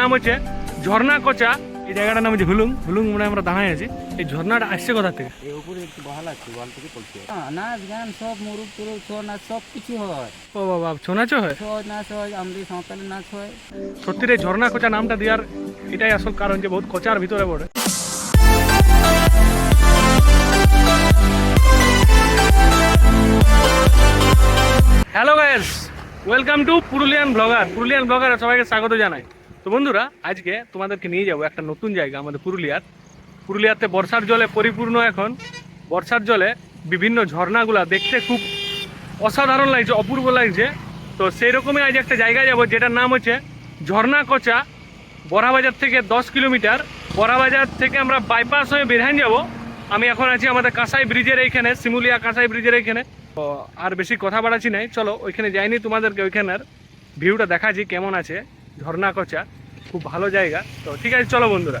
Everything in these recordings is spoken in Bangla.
নাম হচ্ছে ঝর্ণা কচা। এই জায়গাটার নাম হচ্ছে হুলুং। হুলুং মানে আমরা দাঁড়ায় আছি। এই ঝর্ণাটা আসছে কোথা থেকে? এই উপরে একটু বহাল আছে ওয়াল থেকে পড়ছে। নাচ গান সব মুরুব টুরুব ছৌ নাচ সব কিছু হয়। ও বাবা ছৌ নাচও হয়? ছৌ নাচ হয় আমাদের সাঁওতালি নাচ হয়। সত্যির এই ঝর্ণা কোচা নামটা দেওয়ার এটাই আসল কারণ যে বহুত কোচার ভিতরে পড়ে। Hello guys welcome to Purulian blogger Purulian blogger সবাইকে স্বাগত জানাই। তো বন্ধুরা, আজকে তোমাদেরকে নিয়ে যাব একটা নতুন জায়গা আমাদের পুরুলিয়ার। পুরুলিয়াতে বর্ষার জলে পরিপূর্ণ এখন। বর্ষার জলে বিভিন্ন ঝর্ণাগুলা দেখতে খুব অসাধারণ লাগছে, অপূর্ব লাগছে। তো সেই রকমই আজ একটা জায়গায় যাব যেটার নাম হচ্ছে ঝর্ণা কোচা বড়াবাজার থেকে দশ কিলোমিটার। বড়াবাজার থেকে আমরা বাইপাস হয়ে বেরহান যাব। আমি এখন আছি আমাদের কাঁসাই ব্রিজের এইখানে, শিমুলিয়া কাঁসাই ব্রিজের এইখানে। তো আর বেশি কথা বাড়াচ্ছি নাই। চলো, ওইখানে যাইনি তোমাদেরকে ওইখানের ভিউটা দেখাচ্ছি কেমন আছে। ঝর্ণা কোচা খুব ভালো জায়গা। তো ঠিক আছে, চলো বন্ধুরা।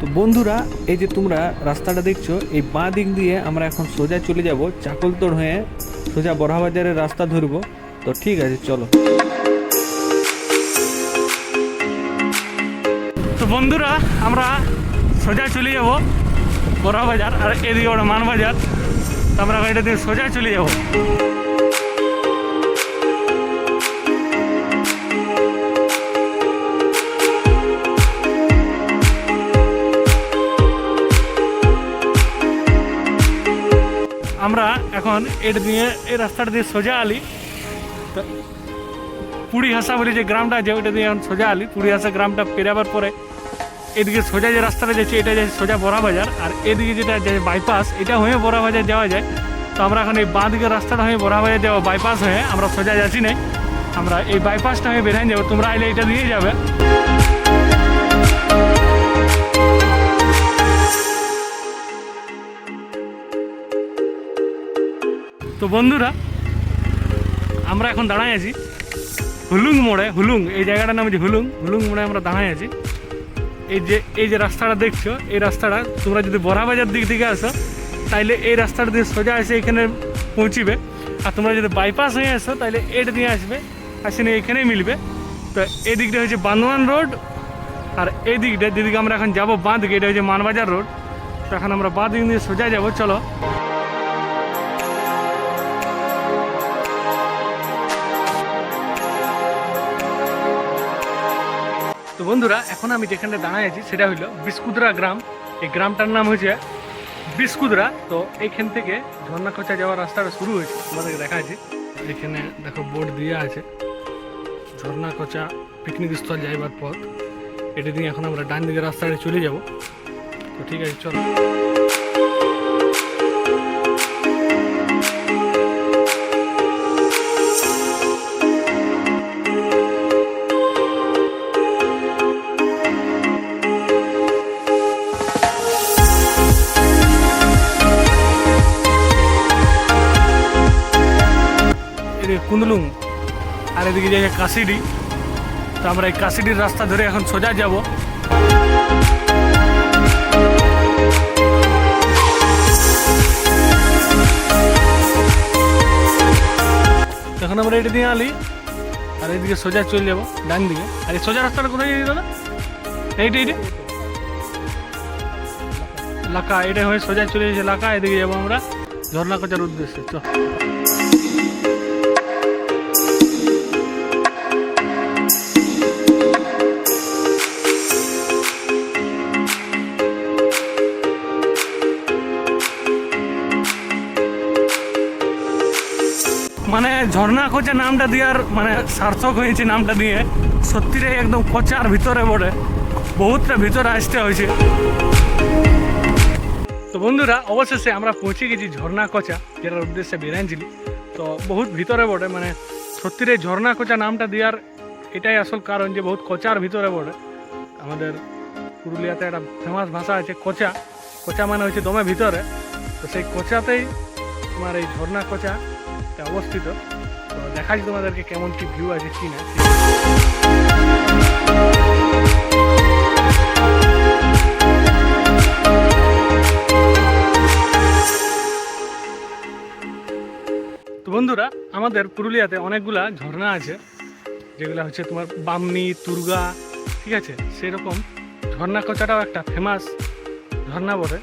তো বন্ধুরা, এই যে তোমরা রাস্তাটা দেখছ, এই বাঁ দিক দিয়ে আমরা এখন সোজা চলে যাব চাকলতোড় হয়ে সোজা বড়াবাজারের রাস্তা ধরবো। তো ঠিক আছে, চলো। তো বন্ধুরা, আমরা সোজা চলে যাব। বড়াবাজার আর এদিকে ওটা মানবাজার আমরা এটা দিয়ে সোজা চলে যাব। আমরা এখন এটা দিয়ে, এই রাস্তাটা দিয়ে সোজা আলি। পুরী হাসা বলে যে গ্রামটা আছে, ওইটা দিয়ে এখন সোজা আলি। পুরী হাসা গ্রামটা পেরাবার পরে এদিকে সোজা যে রাস্তাটা যাচ্ছে, এটা যাচ্ছে সোজা বড়া বাজার, আর এদিকে যেটা যে বাইপাস এটা হয়ে বড়া বাজার যাওয়া যায়। তো আমরা এখন এই বাঁ দিকের রাস্তাটা হয়ে বড়া বাজার যাব বাইপাস হয়ে আমরা সোজা যাচ্ছি না। আমরা এই বাইপাসটা হয়ে বেরাই যাব, তোমরা আইলে এটা দিয়ে যাবে। তো বন্ধুরা, আমরা এখন দাঁড়ায় আছি হুলুং মোড়ে, হুলুং, এই জায়গাটার নাম হচ্ছে হুলুং। হুলুং মোড়ে আমরা দাঁড়ায় আছি। এই যে এই যে রাস্তাটা দেখছ, এই রাস্তাটা তোমরা যদি বড়াবাজার দিক থেকে আসো, তাইলে এই রাস্তাটা দিয়ে সোজা এসে এখানে পৌঁছিবে। আর তোমরা যদি বাইপাস হয়ে আসো তাহলে এটা দিয়ে আসবে, আসে নিয়ে এখানেই মিলবে। তো এই দিকটা হচ্ছে বান্দোয়ান রোড, আর এই দিকটা যেদিকে আমরা এখন যাব বাঁধকে এটা হচ্ছে মানবাজার রোড। তো এখন আমরা বাঁধ দিয়ে সোজা যাব, চলো। বন্ধুরা, এখন আমি যেখানে দাঁড়ায় আছি সেটা হলো বিস্কুদরা গ্রাম। এই গ্রামটার নাম হয়েছে বিস্কুদরা। তো এইখান থেকে ঝর্ণাকোচা যাওয়ার রাস্তাটা শুরু হয়েছে, তোমাদেরকে দেখা আছে। এখানে দেখো বোর্ড দিয়ে আছে, ঝর্ণাকোচা পিকনিক স্থল যাইবার পথ। এটা দিয়ে এখন আমরা ডান দিকে রাস্তাটা চলে যাব। তো ঠিক আছে, চলো। এদিকে যাই কাশিডি। তো আমরা এই কাশিডির রাস্তা ধরে এখন সোজা যাব। এখন আমরা এটা দিয়ে আলি, আর এইদিকে সোজা চলে যাব, ডান দিকে। আর এই সোজা রাস্তাটা কোথায় যাই দাদা? এইটা এইটা লাকা, এটা হয়ে সোজা চলে যাচ্ছে লাকা, এদিকে যাব আমরা। ঝর্ণা কোচার উদ্দেশ্যে, চল। মানে ঝর্ণা কোচা নামটা দেওয়ার মানে সার্থক হয়েছে নামটা দিয়ে। সত্যিটাই একদম কোচার ভিতরে বটে বহুতটা ভিতরে আসতে হয়েছে। তো বন্ধুরা, অবশেষে আমরা পৌঁছে গেছি ঝর্ণা কোচা যেটার উদ্দেশ্যে বেরাইছিলি তো বহুত ভিতরে বটে মানে সত্যির ঝর্ণা কোচা নামটা দেওয়ার এটাই আসল কারণ যে বহুত কোচার ভিতরে বটে আমাদের পুরুলিয়াতে একটা ফেমাস ভাষা আছে কোচা কোচা মানে হচ্ছে দমে ভিতরে। তো সেই কোচাতেই তোমার এই ঝর্ণা কোচা জায়গাতে অবস্থিত। তো দেখাচ্ছি তোমাদেরকে কেমন কি ভিউ আছে কি না। তো বন্ধুরা, আমাদের পুরুলিয়াতে অনেকগুলা ঝর্ণা আছে, যেগুলো হচ্ছে তোমার বামনি তুর্গা ঠিক আছে? সেরকম ঝর্ণা কচাটাও একটা ফেমাস ঝর্ণা বলে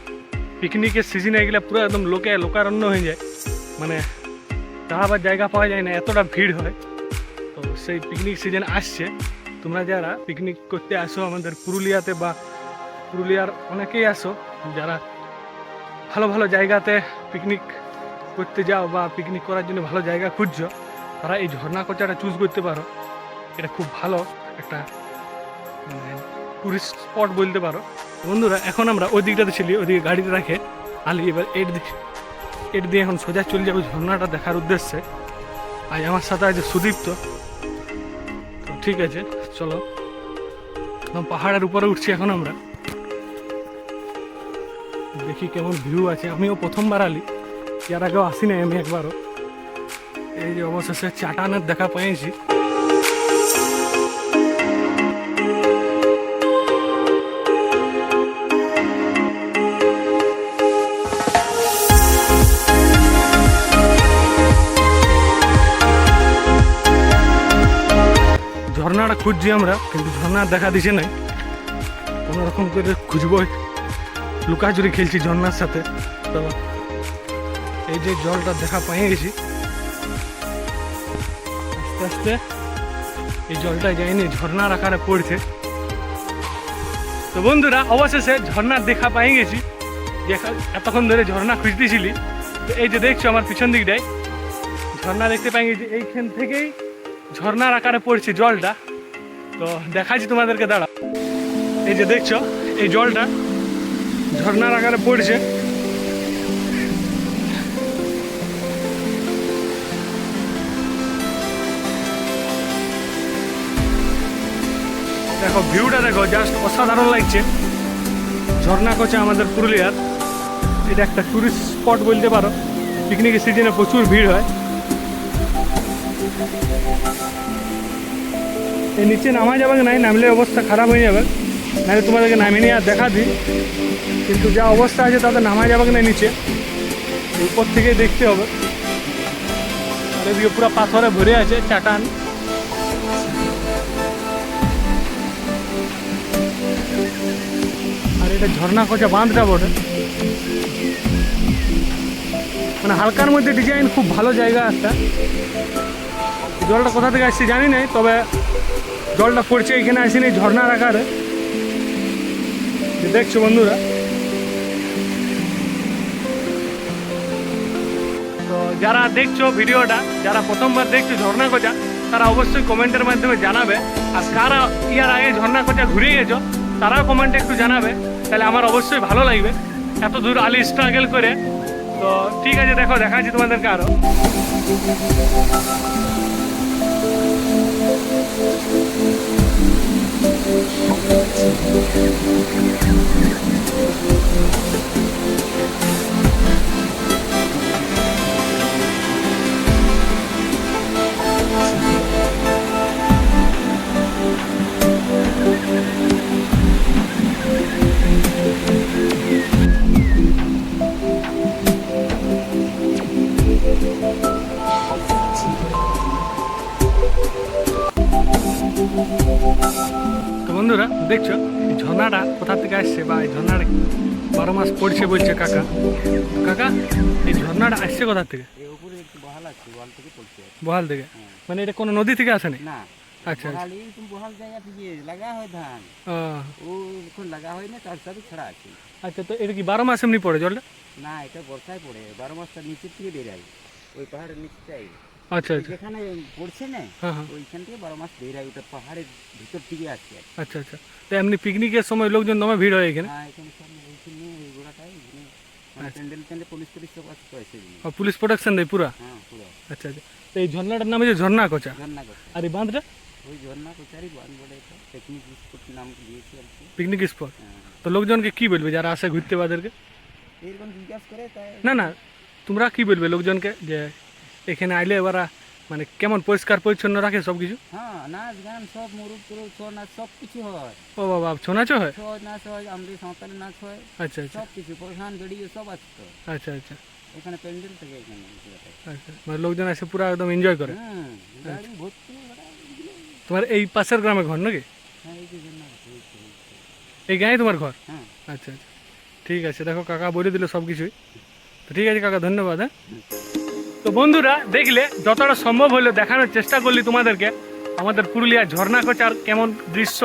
পিকনিকের সিজনে এগুলো পুরো একদম লোকে, লোকারণ্য হয়ে যায়। মানে দাঁড়াবার জায়গা পাওয়া যায় না, এতটা ভিড় হয়। তো সেই পিকনিক সিজন আসছে। তোমরা যারা পিকনিক করতে আসো আমাদের পুরুলিয়াতে বা পুরুলিয়ার অনেকেই আসো, যারা ভালো ভালো জায়গাতে পিকনিক করতে যাও বা পিকনিক করার জন্য ভালো জায়গা খুঁজছো, তারা এই ঝর্ণা কোচাটা চুজ করতে পারো। এটা খুব ভালো একটা টুরিস্ট স্পট বলতে পারো। বন্ধুরা, এখন আমরা ওই দিকটাতে ছিলি ওদিকে গাড়িতে রাখে। আলি এবার এর দিক এর দিয়ে এখন সোজা চলে যাব ঝর্ণাটা দেখার উদ্দেশ্যে। আজ আমার সাথে আছে সুদীপ্ত। তো ঠিক আছে, চলো। পাহাড়ের উপরে উঠছি এখন আমরা। দেখি কেমন ভিউ আছে। আমিও প্রথমবার আলি। এর আগেও আসি নাই আমি একবারও। এই যে অবশেষে চাটানের দেখা পেয়েছি ঝর্ণাটা খুঁজছি আমরা, কিন্তু ঝর্ণার দেখা দিছে নাই। কোনো রকম করে খুঁজবো। লুকাচুরি খেলছি ঝর্ণার সাথে। তো এই যে জলটা দেখা পেয়ে গেছি। আস্তে আস্তে এই জলটা যায়নি, ঝর্ণার আকারে পড়ছে। তো বন্ধুরা, অবশেষে ঝর্ণার দেখা পেয়ে গেছি। দেখা, এতক্ষণ ধরে ঝর্ণা খুঁজতেছিলি। তো এই যে দেখছ আমার পিছন দিকটায়। ঝর্ণা দেখতে পেয়ে গেছি। এইখান থেকেই ঝর্ণার আকারে পড়ছে জলটা। তো দেখাচ্ছি তোমাদেরকে দাঁড়া এই যে দেখছ, এই জলটা ঝর্ণার আকারে পড়ছে। দেখো ভিউটা দেখো জাস্ট অসাধারণ লাগছে। ঝর্ণা করছে আমাদের পুরুলিয়ার। এটা একটা টুরিস্ট স্পট বলতে পারো। পিকনিকের সিজনে প্রচুর ভিড় হয়। এই নিচে নামা যাবে নাই, নামলে অবস্থা খারাপ হয়ে যাবে। নাহলে তোমাদেরকে নামিয়ে নিয়ে আর দেখা দিই। কিন্তু যা অবস্থা আছে তাতে নামা যাবে না নিচে। উপর থেকে দেখতে হবে। আর এদিকে পুরো পাথরে ভরে আছে চাটান। আর এটা ঝর্ণা কোচা বাঁধটা বটে। মানে হালকার মধ্যে ডিজাইন খুব ভালো জায়গা একটা। জলটা কোথা থেকে আসছে জানি নাই, তবে জলটা পড়ছে, এখানে আসেনি, ঝর্ণার আকারে। দেখছ বন্ধুরা। তো যারা দেখছ ভিডিওটা, যারা প্রথমবার দেখছ ঝর্ণা কোচা তারা অবশ্যই কমেন্টের মাধ্যমে জানাবে। আর কারা ইয়ার আগে ঝর্ণা কোচা ঘুরে গেছো, তারাও কমেন্টে একটু জানাবে। তাহলে আমার অবশ্যই ভালো লাগবে। এত দূর আলি স্ট্রাগল করে। তো ঠিক আছে, দেখো, দেখাচ্ছি তোমাদেরকে আরও দেখছ? এই ঝর্ণাটা কোথা থেকে আসছে বা এই ঝর্ণাটা বারো মাস পড়ছে বলছে কাকা। কাকা এই ঝর্ণাটা আসছে কোথা থেকে? উপরে একটু বহাল আছে থেকে পড়ছে। বহাল থেকে? হ্যাঁ। মানে এটা কোনো নদী থেকে আসেনি? না। আচ্ছা বহাল জায়গা থেকে লাগা হয় ধান। ও, এখন লাগা হয় না তার সাথে ছাড়া আছে। আচ্ছা তো এটা কি বারো মাস এমনি পড়ে জলটা? না এটা বর্ষায় পড়ে। বারো মাসটা নিচের থেকে বেরায় ওই পাহাড়ের নিচটাই। আচ্ছা আচ্ছা। যেখানে পড়ছে না হ্যাঁ হ্যাঁ। ওইখান থেকে বারো মাস বেরায় ওটা পাহাড়ের ভিতর থেকে আসছে আর কি। আচ্ছা আচ্ছা। তো এমনি পিকনিকের সময় লোকজন দমে ভিড় হয় এখানে? হ্যাঁ এখানে সব ওইখানে ওই গোড়াটাই এখানে মানে আচ্ছা। প্যান্ডেল ট্যান্ডেল পুলিশ টুলিশ সব আছে তো এসে দিন। ও, পুলিশ প্রোটেকশন দেয় পুরা? হ্যাঁ পুরো। আচ্ছা আচ্ছা। তো এই ঝর্ণাটার নাম হচ্ছে ঝর্ণা কোচা ঝর্ণা করছে আর এই বাঁধটা? ওই ঝর্ণা কোচারি বান বলে এটা। টেকনিক স্পোর্ট নাম দিয়েছি আর কি। পিকনিক স্পট হ্যাঁ। তো লোকজনকে কি বলবে যারা আসে ঘুরতে বাদেরকে? এইরকম জিজ্ঞাসা করে তাই না না। তোমরা কি বলবে লোকজনকে যে এখানে আইলে ওরা মানে কেমন পরিষ্কার পরিচ্ছন্ন রাখে সব কিছু হ্যাঁ নাচ গান সব মুরুব টুরুব ছৌ নাচ সব কিছু হয়। ও বাবা ছৌ নাচও হয়? ছৌ নাচ হয় আমাদের সাঁওতালি নাচ হয় আচ্ছা আচ্ছা। সব কিছু প্রধান ভিডিও সব আছে তো। আচ্ছা আচ্ছা। এখানে প্যান্ডেল থেকে এখানে। আচ্ছা মানে লোকজন এসে পুরো একদম এনজয় করে। হ্যাঁ গাড়ি ভর্তি তোমার এই পাশের গ্রামে ঘর নাকি? হ্যাঁ এই যে। এই গাঁয়ে তোমার ঘর? হ্যাঁ। আচ্ছা আচ্ছা। ঠিক আছে দেখো কাকা বলে দিল সব কিছুই তো ঠিক আছে কাকা ধন্যবাদ হ্যাঁ। তো বন্ধুরা, দেখলে যতটা সম্ভব হলো দেখানোর চেষ্টা করলি তোমাদেরকে। আমাদের পুরুলিয়া ঝর্ণা কোচার কেমন দৃশ্য,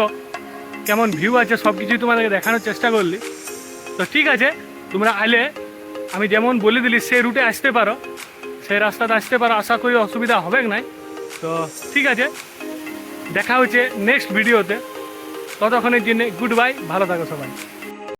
কেমন ভিউ আছে সব কিছুই তোমাদেরকে দেখানোর চেষ্টা করলি। তো ঠিক আছে, তোমরা আলে আমি যেমন বলে দিলি সেই রুটে আসতে পারো সেই রাস্তাতে আসতে পারো, আশা করি অসুবিধা হবে নাই। তো ঠিক আছে, দেখা হচ্ছে নেক্সট ভিডিওতে ততক্ষণের জন্য গুড বাই ভালো থাকো সবাই।